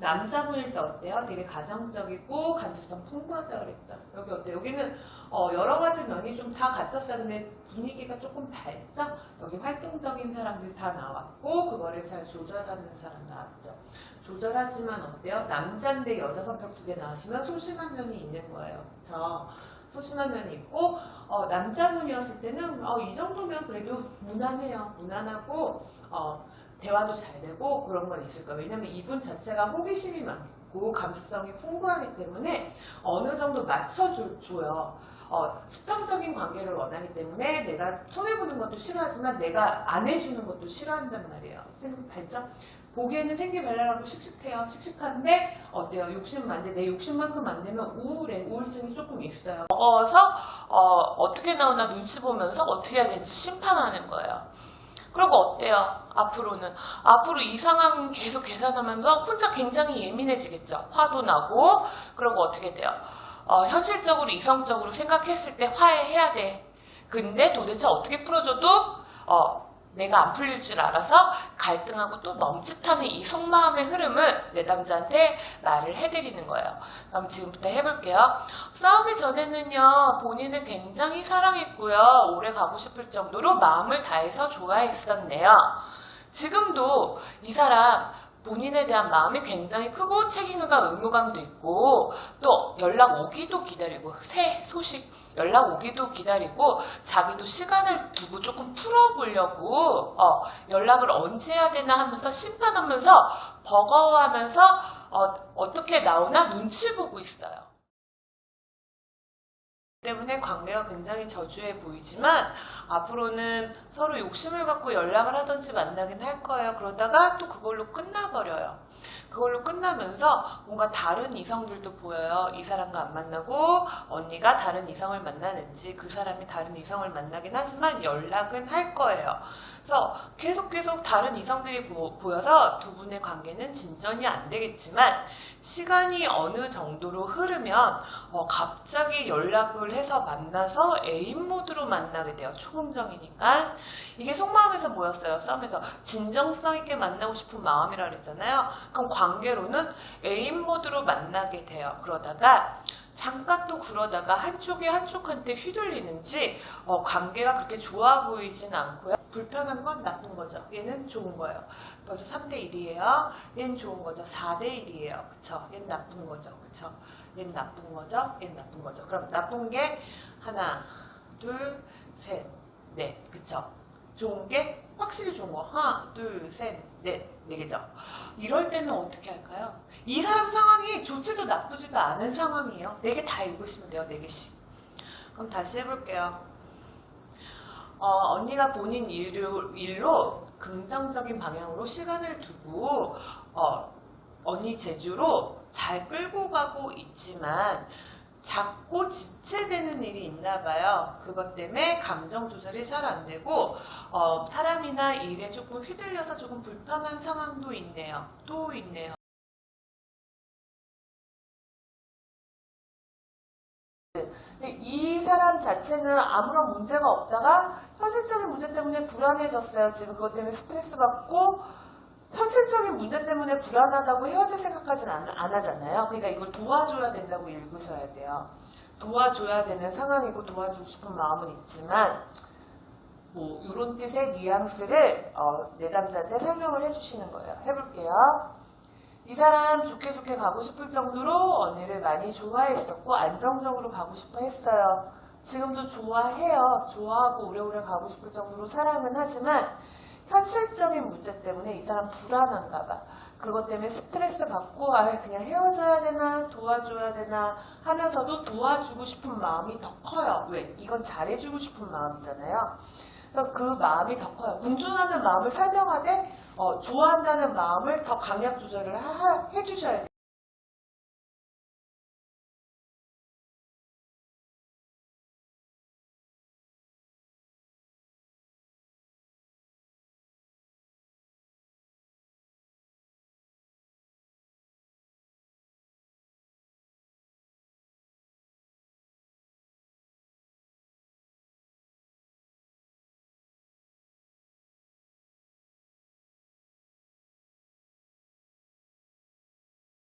남자분일 때 어때요? 되게 가정적이고 감수성 풍부하다 그랬죠. 여기 어때요? 여기는 어, 여러 가지 면이 좀 다 갖췄어요. 근데 분위기가 조금 밝죠? 여기 활동적인 사람들이 다 나왔고 그거를 잘 조절하는 사람 나왔죠. 조절하지만 어때요? 남자인데 여자 성격 두 개 나왔으면 소심한 면이 있는 거예요. 그쵸? 소심한 면이 있고 어, 남자분이었을 때는 어, 이 정도면 그래도 무난해요. 무난하고 어, 대화도 잘 되고 그런 건 있을 거예요. 왜냐면 이분 자체가 호기심이 많고 감수성이 풍부하기 때문에 어느 정도 맞춰줘요. 어, 수평적인 관계를 원하기 때문에 내가 손해보는 것도 싫어하지만 내가 안 해주는 것도 싫어한단 말이에요. 생각 발전? 보기에는 생기발랄하고 씩씩해요. 씩씩한데 어때요? 욕심 많은데 내 욕심만큼 안 되면 우울해. 우울증이 조금 있어요. 먹어서 어, 떻게 나오나 눈치 보면서 어떻게 해야 되는지 심판하는 거예요. 그리고 어때요? 앞으로는 앞으로 이 상황 계속 계산하면서 혼자 굉장히 예민해지겠죠. 화도 나고 그리고 어떻게 돼요? 어, 현실적으로 이성적으로 생각했을 때 화해해야 돼. 근데 도대체 어떻게 풀어줘도 어, 내가 안 풀릴 줄 알아서 갈등하고 또 멈칫하는 이 속마음의 흐름을 내담자한테 말을 해드리는 거예요. 그럼 지금부터 해볼게요. 싸우기 전에는요, 본인을 굉장히 사랑했고요, 오래 가고 싶을 정도로 마음을 다해서 좋아했었네요. 지금도 이 사람 본인에 대한 마음이 굉장히 크고 책임감과 의무감도 있고 또 연락 오기도 기다리고 새 소식 연락 오기도 기다리고 자기도 시간을 두고 조금 풀어보려고 어, 연락을 언제 해야 되나 하면서 심판하면서 버거워하면서 어, 떻게 나오나 눈치 보고 있어요. 때문에 관계가 굉장히 저조해 보이지만 앞으로는 서로 욕심을 갖고 연락을 하든지 만나긴 할 거예요. 그러다가 또 그걸로 끝나버려요. 그걸로 끝나면서 뭔가 다른 이성들도 보여요. 이 사람과 안 만나고 언니가 다른 이성을 만나는지 그 사람이 다른 이성을 만나긴 하지만 연락은 할 거예요. 그래서 계속 계속 다른 이성들이 보, 보여서 두 분의 관계는 진전이 안 되겠지만 시간이 어느 정도로 흐르면 어, 갑자기 연락을 해서 만나서 애인 모드로 만나게 돼요. 초금정이니까. 이게 속마음에서 뭐였어요? 싸움에서 진정성 있게 만나고 싶은 마음이라 그랬잖아요. 그럼 관계로는 애인 모드로 만나게 돼요. 그러다가 잠깐 또 그러다가 한쪽이 한쪽한테 휘둘리는지 어, 관계가 그렇게 좋아 보이진 않고요. 불편한 건 나쁜 거죠. 얘는 좋은 거예요. 벌써 3대 1이에요. 얘는 좋은 거죠. 4대 1이에요. 그쵸? 얘는 나쁜 거죠. 그쵸? 얘는 나쁜 거죠. 얘는 나쁜 거죠. 그럼 나쁜 게 하나, 둘, 셋, 넷. 그쵸? 좋은 게 확실히 좋은 거. 하나, 둘, 셋, 넷. 네 개죠. 이럴 때는 어떻게 할까요? 이 사람 상황이 좋지도 나쁘지도 않은 상황이에요. 네 개 다 읽으시면 돼요. 네 개씩. 그럼 다시 해볼게요. 어, 언니가 본인 일로, 일로 긍정적인 방향으로 시간을 두고 어, 언니 제주로 잘 끌고 가고 있지만 자꾸 지체되는 일이 있나 봐요. 그것 때문에 감정 조절이 잘 안 되고 어, 사람이나 일에 조금 휘둘려서 조금 불편한 상황도 있네요. 또 있네요. 근데 이 사람 자체는 아무런 문제가 없다가 현실적인 문제 때문에 불안해졌어요. 지금 그것 때문에 스트레스 받고 현실적인 문제 때문에 불안하다고 헤어질 생각까지는 안, 안 하잖아요. 그러니까 이걸 도와줘야 된다고 읽으셔야 돼요. 도와줘야 되는 상황이고 도와주고 싶은 마음은 있지만 뭐 이런 뜻의 뉘앙스를 어, 내담자한테 설명을 해주시는 거예요. 해볼게요. 이 사람 좋게 좋게 가고 싶을 정도로 언니를 많이 좋아했었고 안정적으로 가고 싶어 했어요. 지금도 좋아해요. 좋아하고 오래오래 가고 싶을 정도로 사랑은 하지만 현실적인 문제 때문에 이 사람 불안한가 봐. 그것 때문에 스트레스 받고 아 그냥 헤어져야 되나 도와줘야 되나 하면서도 도와주고 싶은 마음이 더 커요. 왜? 이건 잘해주고 싶은 마음이잖아요. 그래서 그 마음이 더 커요. 운전하는 마음을 설명하되 어, 좋아한다는 마음을 더 강약 조절을 하- 해주셔야 돼요.